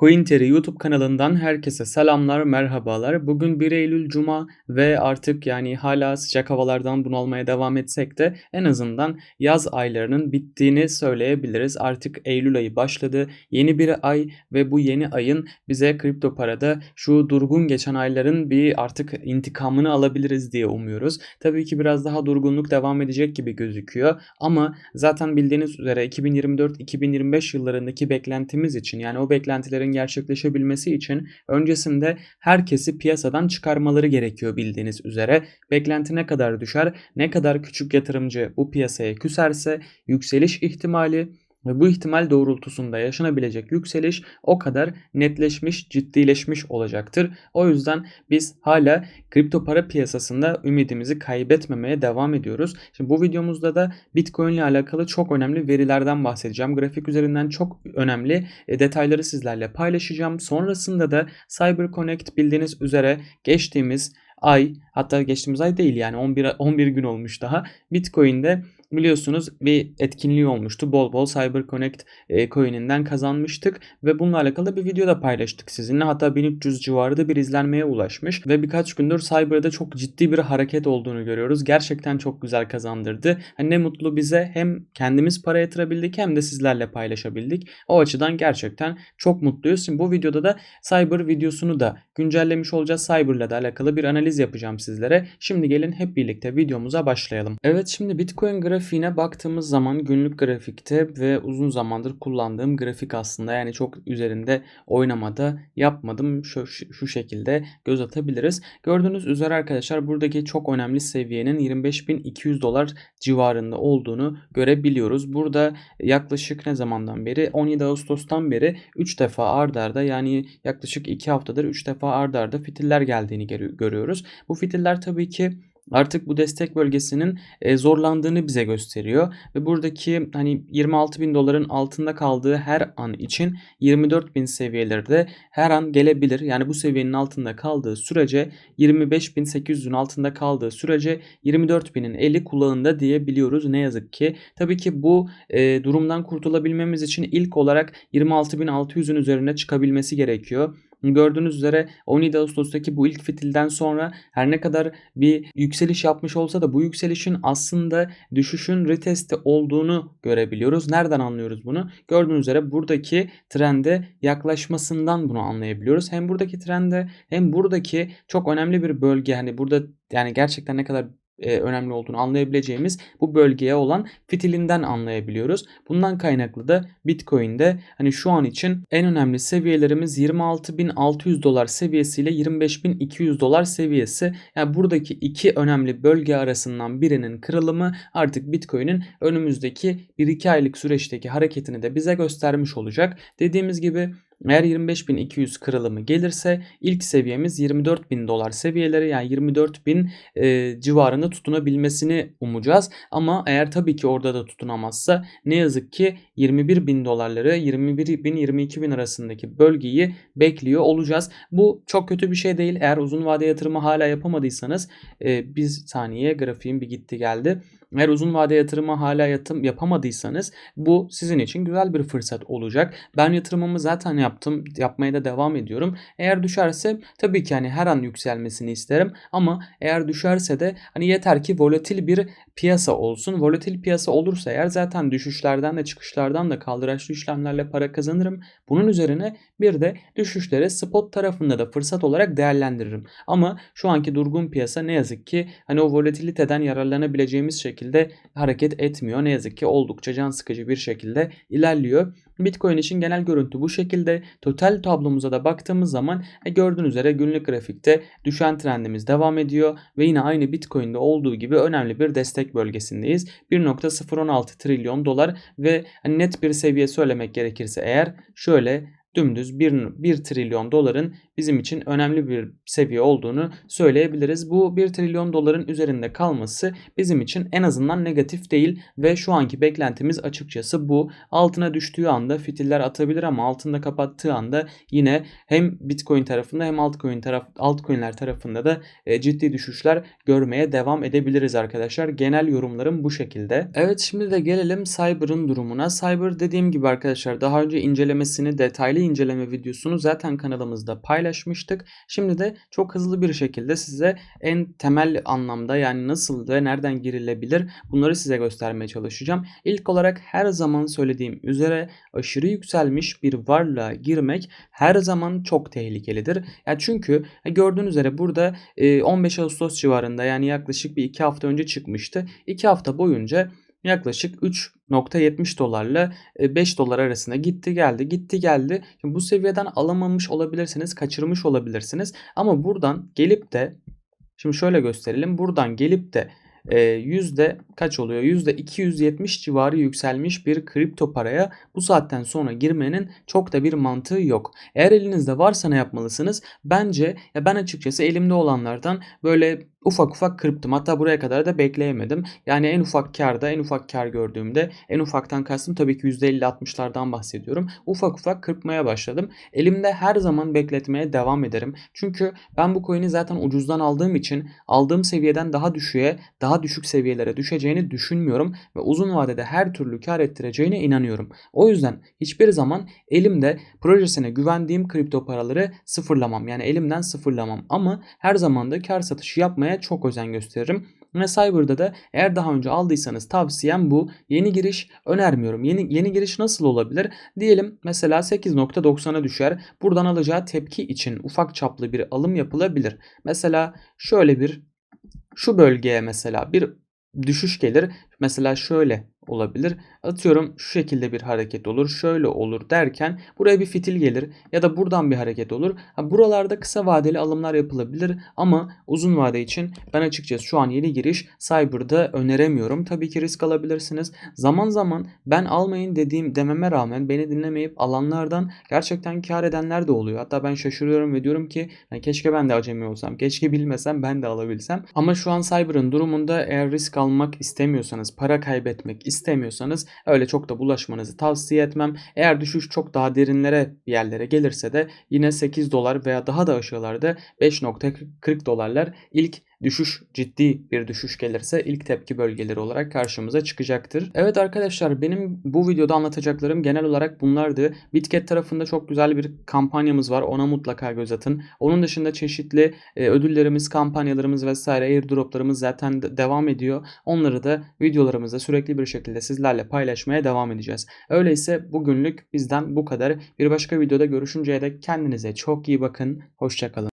CoinTeri YouTube kanalından herkese selamlar, merhabalar. Bugün 1 Eylül Cuma ve artık yani hala sıcak havalardan bunalmaya devam etsek de en azından yaz aylarının bittiğini söyleyebiliriz. Artık Eylül ayı başladı. Yeni bir ay ve bu yeni ayın bize kripto parada şu durgun geçen ayların bir artık intikamını alabiliriz diye umuyoruz. Tabii ki biraz daha durgunluk devam edecek gibi gözüküyor ama zaten bildiğiniz üzere 2024-2025 yıllarındaki beklentimiz için yani o beklentilerin gerçekleşebilmesi için öncesinde herkesi piyasadan çıkarmaları gerekiyor bildiğiniz üzere. Beklenti ne kadar düşer, ne kadar küçük yatırımcı bu piyasaya küserse yükseliş ihtimali ve bu ihtimal doğrultusunda yaşanabilecek yükseliş o kadar netleşmiş, ciddileşmiş olacaktır. O yüzden biz hala kripto para piyasasında ümidimizi kaybetmemeye devam ediyoruz. Şimdi bu videomuzda da Bitcoin ile alakalı çok önemli verilerden bahsedeceğim. Grafik üzerinden çok önemli e, detayları sizlerle paylaşacağım. Sonrasında da CyberConnect bildiğiniz üzere geçtiğimiz ay hatta geçtiğimiz ay değil yani 11 11 gün olmuş daha Bitcoin'de biliyorsunuz bir etkinliği olmuştu. Bol bol CyberConnect e, coin'inden kazanmıştık ve bununla alakalı bir video da paylaştık sizinle. Hatta 1300 civarında bir izlenmeye ulaşmış ve birkaç gündür Cyber'da çok ciddi bir hareket olduğunu görüyoruz. Gerçekten çok güzel kazandırdı. Hani ne mutlu bize hem kendimiz para yatırabildik hem de sizlerle paylaşabildik. O açıdan gerçekten çok mutluyuz. Şimdi bu videoda da Cyber videosunu da güncellemiş olacağız. Cyber'la da alakalı bir analiz yapacağım sizlere. Şimdi gelin hep birlikte videomuza başlayalım. Evet şimdi Bitcoin grafiği grafiğine baktığımız zaman günlük grafikte ve uzun zamandır kullandığım grafik aslında yani çok üzerinde oynamada yapmadım. Şu, şu şekilde göz atabiliriz. Gördüğünüz üzere arkadaşlar buradaki çok önemli seviyenin 25.200 dolar civarında olduğunu görebiliyoruz. Burada yaklaşık ne zamandan beri 17 Ağustos'tan beri 3 defa ardarda yani yaklaşık 2 haftadır 3 defa ardarda fitiller geldiğini görüyoruz. Bu fitiller tabii ki artık bu destek bölgesinin e, zorlandığını bize gösteriyor. Ve buradaki hani 26 bin doların altında kaldığı her an için 24 bin seviyeleri de her an gelebilir. Yani bu seviyenin altında kaldığı sürece 25 bin 800'ün altında kaldığı sürece 24 binin eli kulağında diyebiliyoruz ne yazık ki. Tabii ki bu e, durumdan kurtulabilmemiz için ilk olarak 26.600'ün üzerine çıkabilmesi gerekiyor. Gördüğünüz üzere 17 Ağustos'taki bu ilk fitilden sonra her ne kadar bir yükseliş yapmış olsa da bu yükselişin aslında düşüşün retesti olduğunu görebiliyoruz. Nereden anlıyoruz bunu? Gördüğünüz üzere buradaki trende yaklaşmasından bunu anlayabiliyoruz. Hem buradaki trende hem buradaki çok önemli bir bölge hani burada yani gerçekten ne kadar e, önemli olduğunu anlayabileceğimiz bu bölgeye olan fitilinden anlayabiliyoruz. Bundan kaynaklı da Bitcoin'de hani şu an için en önemli seviyelerimiz 26.600 dolar seviyesiyle 25.200 dolar seviyesi. Yani buradaki iki önemli bölge arasından birinin kırılımı artık Bitcoin'in önümüzdeki 1-2 aylık süreçteki hareketini de bize göstermiş olacak. Dediğimiz gibi eğer 25.200 kırılımı gelirse ilk seviyemiz 24.000 dolar seviyeleri yani 24.000 e, civarında tutunabilmesini umacağız. Ama eğer tabii ki orada da tutunamazsa ne yazık ki 21.000 dolarları 21.000-22.000 arasındaki bölgeyi bekliyor olacağız. Bu çok kötü bir şey değil. Eğer uzun vade yatırımı hala yapamadıysanız e, bir saniye grafiğim bir gitti geldi. Eğer uzun vade yatırımı hala yatım yapamadıysanız bu sizin için güzel bir fırsat olacak. Ben yatırımımı zaten yaptım. Yapmaya da devam ediyorum. Eğer düşerse tabii ki hani her an yükselmesini isterim ama eğer düşerse de hani yeter ki volatil bir piyasa olsun. Volatil piyasa olursa eğer zaten düşüşlerden de çıkışlardan da kaldıraçlı işlemlerle para kazanırım. Bunun üzerine bir de düşüşleri spot tarafında da fırsat olarak değerlendiririm. Ama şu anki durgun piyasa ne yazık ki hani o volatiliteden yararlanabileceğimiz şekilde hareket etmiyor. Ne yazık ki oldukça can sıkıcı bir şekilde ilerliyor. Bitcoin için genel görüntü bu şekilde. Total tablomuza da baktığımız zaman e, gördüğünüz üzere günlük grafikte düşen trendimiz devam ediyor ve yine aynı Bitcoin'de olduğu gibi önemli bir destek bölgesindeyiz. 1.016 trilyon dolar ve net bir seviye söylemek gerekirse eğer şöyle dümdüz 1, 1 trilyon doların bizim için önemli bir seviye olduğunu söyleyebiliriz. Bu 1 trilyon doların üzerinde kalması bizim için en azından negatif değil ve şu anki beklentimiz açıkçası bu. Altına düştüğü anda fitiller atabilir ama altında kapattığı anda yine hem Bitcoin tarafında hem altcoin taraf altcoin'ler tarafında da e, ciddi düşüşler görmeye devam edebiliriz arkadaşlar. Genel yorumlarım bu şekilde. Evet şimdi de gelelim Cyber'ın durumuna. Cyber dediğim gibi arkadaşlar daha önce incelemesini detaylı inceleme videosunu zaten kanalımızda paylaşmıştık. Şimdi de çok hızlı bir şekilde size en temel anlamda yani nasıl ve nereden girilebilir bunları size göstermeye çalışacağım. İlk olarak her zaman söylediğim üzere aşırı yükselmiş bir varlığa girmek her zaman çok tehlikelidir. Ya çünkü gördüğünüz üzere burada 15 Ağustos civarında yani yaklaşık bir 2 hafta önce çıkmıştı. 2 hafta boyunca yaklaşık 3.70 dolarla 5 dolar arasında gitti geldi gitti geldi. Şimdi bu seviyeden alamamış olabilirsiniz kaçırmış olabilirsiniz ama buradan gelip de şimdi şöyle gösterelim buradan gelip de yüzde kaç oluyor? Yüzde 270 civarı yükselmiş bir kripto paraya bu saatten sonra girmenin çok da bir mantığı yok. Eğer elinizde varsa ne yapmalısınız? Bence ya ben açıkçası elimde olanlardan böyle ufak ufak kırptım. Hatta buraya kadar da bekleyemedim. Yani en ufak karda en ufak kar gördüğümde en ufaktan kastım tabii ki %50-60'lardan bahsediyorum. Ufak ufak kırpmaya başladım. Elimde her zaman bekletmeye devam ederim. Çünkü ben bu coin'i zaten ucuzdan aldığım için aldığım seviyeden daha düşüğe, daha düşük seviyelere düşeceğini düşünmüyorum ve uzun vadede her türlü kar ettireceğine inanıyorum. O yüzden hiçbir zaman elimde projesine güvendiğim kripto paraları sıfırlamam. Yani elimden sıfırlamam ama her zaman da kar satışı yapmaya almaya çok özen gösteririm. Ve Cyber'da da eğer daha önce aldıysanız tavsiyem bu. Yeni giriş önermiyorum. Yeni yeni giriş nasıl olabilir? Diyelim mesela 8.90'a düşer. Buradan alacağı tepki için ufak çaplı bir alım yapılabilir. Mesela şöyle bir şu bölgeye mesela bir düşüş gelir. Mesela şöyle olabilir. Atıyorum şu şekilde bir hareket olur, şöyle olur derken buraya bir fitil gelir ya da buradan bir hareket olur. Ha, buralarda kısa vadeli alımlar yapılabilir ama uzun vade için ben açıkçası şu an yeni giriş Cyber'da öneremiyorum. Tabii ki risk alabilirsiniz. Zaman zaman ben almayın dediğim dememe rağmen beni dinlemeyip alanlardan gerçekten kar edenler de oluyor. Hatta ben şaşırıyorum ve diyorum ki yani keşke ben de acemi olsam, keşke bilmesem ben de alabilsem. Ama şu an Cyber'ın durumunda eğer risk almak istemiyorsanız, para kaybetmek istemiyorsanız öyle çok da bulaşmanızı tavsiye etmem. Eğer düşüş çok daha derinlere bir yerlere gelirse de yine 8 dolar veya daha da aşağılarda 5.40 dolarlar ilk düşüş ciddi bir düşüş gelirse ilk tepki bölgeleri olarak karşımıza çıkacaktır. Evet arkadaşlar benim bu videoda anlatacaklarım genel olarak bunlardı. Bitget tarafında çok güzel bir kampanyamız var. Ona mutlaka göz atın. Onun dışında çeşitli e, ödüllerimiz, kampanyalarımız vesaire airdroplarımız zaten de devam ediyor. Onları da videolarımızda sürekli bir şekilde sizlerle paylaşmaya devam edeceğiz. Öyleyse bugünlük bizden bu kadar. Bir başka videoda görüşünceye dek kendinize çok iyi bakın. Hoşçakalın.